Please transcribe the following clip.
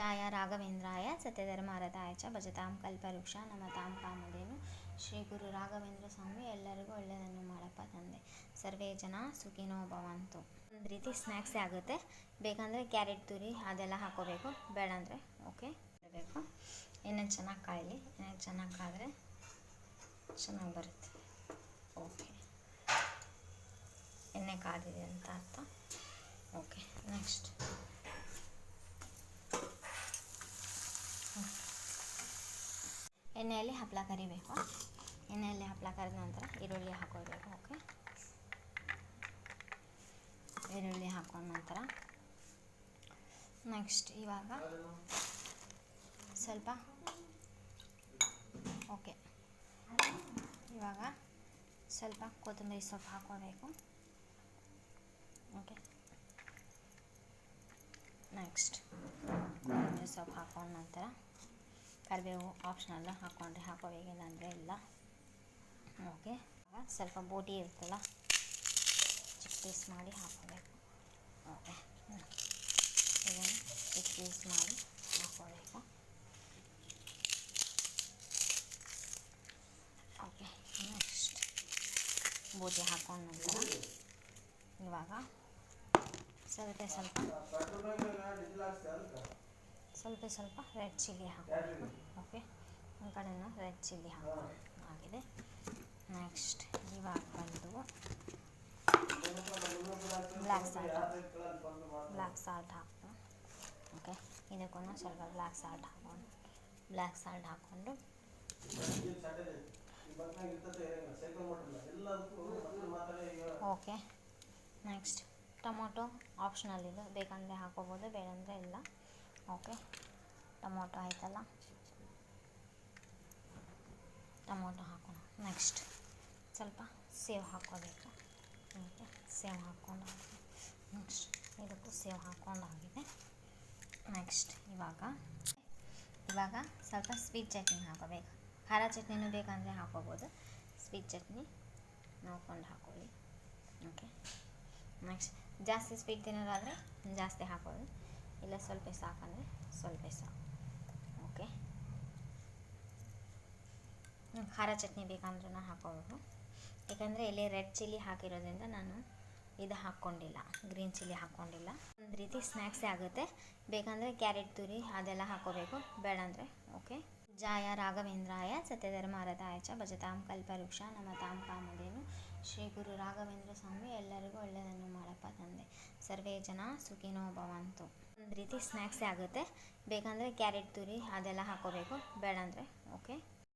ಜಾಯ ರಾಘವೇಂದ್ರಾಯ ಸತ್ಯಧರ್ಮಾರತಾಯ ಚ ಭಜತಾಂ ಕಲ್ಪವೃಕ್ಷ ನಮತಾಂ ಕಾಮಧೇನು. ಶ್ರೀ ಗುರು ರಾಘವೇಂದ್ರ ಸ್ವಾಮಿ, ಎಲ್ಲರಿಗೂ ಒಳ್ಳೆಯದನ್ನು ಮಾಡಪ್ಪ ತಂದೆ. ಸರ್ವೇ ಜನ ಸುಖಿನೋ ಭವಂತು. ಒಂದು ರೀತಿ ಸ್ನ್ಯಾಕ್ಸೇ ಆಗುತ್ತೆ. ಬೇಕಂದರೆ ಕ್ಯಾರೆಟ್ ತುರಿ ಅದೆಲ್ಲ ಹಾಕೋಬೇಕು. ಬೇಡ ಅಂದರೆ ಓಕೆ ಬೇಕು ಇನ್ನೇನು ಚೆನ್ನಾಗಿ ಕಾಯಲಿ. ಇನ್ನೇನು ಚೆನ್ನಾಗಿ ಕಾದರೆ ಚೆನ್ನಾಗಿ ಬರುತ್ತೆ. ಓಕೆ ಎಣ್ಣೆ ಕಾದಿದೆ ಅಂತ ಅರ್ಥ. ಓಕೆ ನೆಕ್ಸ್ಟ್ ಎಣ್ಣೆಯಲ್ಲಿ ಹಪ್ಪಳ ಕರಿಬೇಕು. ಎಣ್ಣೆಯಲ್ಲಿ ಹಪ್ಪಳ ಕರೆದ ನಂತರ ಈರುಳ್ಳಿ ಹಾಕೋಬೇಕು ಓಕೆ? ಈರುಳ್ಳಿ ಹಾಕೊಂಡ ನಂತರ ನೆಕ್ಸ್ಟ್ ಇವಾಗ ಸ್ವಲ್ಪ, ಓಕೆ? ಇವಾಗ ಸ್ವಲ್ಪ ಕೊತ್ತಂಬರಿ ಸೊಪ್ಪು ಹಾಕೋಬೇಕು ಓಕೆ? ನೆಕ್ಸ್ಟ್ ಕೊತ್ತಂಬರಿ ಸೊಪ್ಪು ಹಾಕೊಂಡ ನಂತರ ಕರಿಬೇವು ಆಪ್ಷನಲ್ಲ ಹಾಕ್ಕೊಂಡ್ರೆ ಹಾಕೋಬೇಕಿಲ್ಲ ಅಂದರೆ ಇಲ್ಲ. ಓಕೆ. ಸ್ವಲ್ಪ ಬೋಟಿ ಇರುತ್ತಲ್ಲ, ಚಿಕ್ಕ ಪೀಸ್ ಮಾಡಿ ಹಾಕೋಬೇಕು ಓಕೆ. ಇದನ್ನು ಚಿಕ್ಕ ಪೀಸ್ ಮಾಡಿ ಹಾಕೋಬೇಕು ಓಕೆ ನೆಕ್ಸ್ಟ್ ಬೋಟಿ ಹಾಕೊಂಡ ನಂತರ ಇವಾಗ ಸ್ವಲ್ಪ ಸ್ವಲ್ಪ ಸ್ವಲ್ಪ ಸ್ವಲ್ಪ ರೆಡ್ ಚಿಲ್ಲಿ ಹಾಕಬೇಕು ಓಕೆ ಒಂದು ಕಡೆನ ರೆಡ್ ಚಿಲ್ಲಿ ಹಾಕೋ. ಆಗಿದೆ. ನೆಕ್ಸ್ಟ್ ಇವಾಗ ಬಂದು ಬ್ಲ್ಯಾಕ್ ಸಾಲ್ಟ್ ಬ್ಲ್ಯಾಕ್ ಸಾಲ್ಟ್ ಹಾಕೋಣ ಓಕೆ ಇದಕ್ಕೂ ಸ್ವಲ್ಪ ಬ್ಲ್ಯಾಕ್ ಸಾಲ್ಟ್ ಹಾಕೊಂಡು ಬ್ಲ್ಯಾಕ್ ಸಾಲ್ಟ್ ಹಾಕ್ಕೊಂಡು ಓಕೆ ನೆಕ್ಸ್ಟ್ ಟೊಮೊಟೊ ಆಪ್ಷನಲ್ ಇದು. ಬೇಕಂದರೆ ಹಾಕೋಬೋದು, ಬೇಡಂದರೆ ಇಲ್ಲ. ಓಕೆ ಟೊಮೊಟೊ ಆಯ್ತಲ್ಲ? ಟೊಮೊಟೊ ಹಾಕೋಣ. ನೆಕ್ಸ್ಟ್ ಸ್ವಲ್ಪ ಸೇವ್ ಹಾಕ್ಕೋಬೇಕು. ಓಕೆ ಸೇವ್ ಹಾಕ್ಕೊಂಡು ನೆಕ್ಸ್ಟ್ ಇದಕ್ಕೂ ಸೇವ್ ಹಾಕ್ಕೊಂಡಾಗಿದೆ ನೆಕ್ಸ್ಟ್ ಇವಾಗ? ಇವಾಗ ಸ್ವಲ್ಪ ಸ್ವೀಟ್ ಚಟ್ನಿ ಹಾಕೋಬೇಕು. ಖಾರ ಚಟ್ನಿನೂ ಬೇಕಂದರೆ ಹಾಕೋಬೋದು. ಸ್ವೀಟ್ ಚಟ್ನಿ ನೋಡ್ಕೊಂಡು ಹಾಕೊಳ್ಳಿ. ಓಕೆ ನೆಕ್ಸ್ಟ್ ಜಾಸ್ತಿ ಸ್ವೀಟ್ ತಿನ್ನೋದಾದರೆ ಜಾಸ್ತಿ ಹಾಕೋದು. ಇಲ್ಲ, ಸ್ವಲ್ಪ ಸಾಕಂದರೆ ಸ್ವಲ್ಪ ಸಾಕು. ಓಕೆ ಖಾರ ಚಟ್ನಿ ಬೇಕಂದ್ರೂ ಹಾಕೋಬೇಕು ಯಾಕಂದರೆ ಇಲ್ಲಿ ರೆಡ್ ಚಿಲ್ಲಿ ಹಾಕಿರೋದ್ರಿಂದ ನಾನು ಇದು ಹಾಕ್ಕೊಂಡಿಲ್ಲ, ಗ್ರೀನ್ ಚಿಲ್ಲಿ ಹಾಕ್ಕೊಂಡಿಲ್ಲ. ಒಂದು ರೀತಿ ಸ್ನ್ಯಾಕ್ಸೇ ಆಗುತ್ತೆ. ಬೇಕಂದರೆ ಕ್ಯಾರೆಟ್ ತುರಿ ಅದೆಲ್ಲ ಹಾಕೋಬೇಕು. ಬೇಡ ಅಂದರೆ, ಓಕೆ? ಜಾಯ ರಾಘವೇಂದ್ರಾಯ ಸತ್ಯಧರ್ಮಾರತಾಯ ಚ ಭಜತಾಂ ಕಲ್ಪವೃಕ್ಷ ನಮತಾಂ ಕಾಮಧೇನು. ಶ್ರೀ ಗುರು ರಾಘವೇಂದ್ರ ಸ್ವಾಮಿ, ಎಲ್ಲರಿಗೂ ಒಳ್ಳೆಯದನ್ನು ಮಾಡಪ್ಪ ತಂದೆ. ಸರ್ವೇ ಜನ ಸುಖಿನೋ ಭವಂತು. ಒಂದು ರೀತಿ ಸ್ನ್ಯಾಕ್ಸೇ ಆಗುತ್ತೆ. ಬೇಕಂದರೆ ಕ್ಯಾರೆಟ್ ತುರಿ ಅದೆಲ್ಲ ಹಾಕೋಬೇಕು. ಬೇಡ ಅಂದರೆ, ಓಕೆ?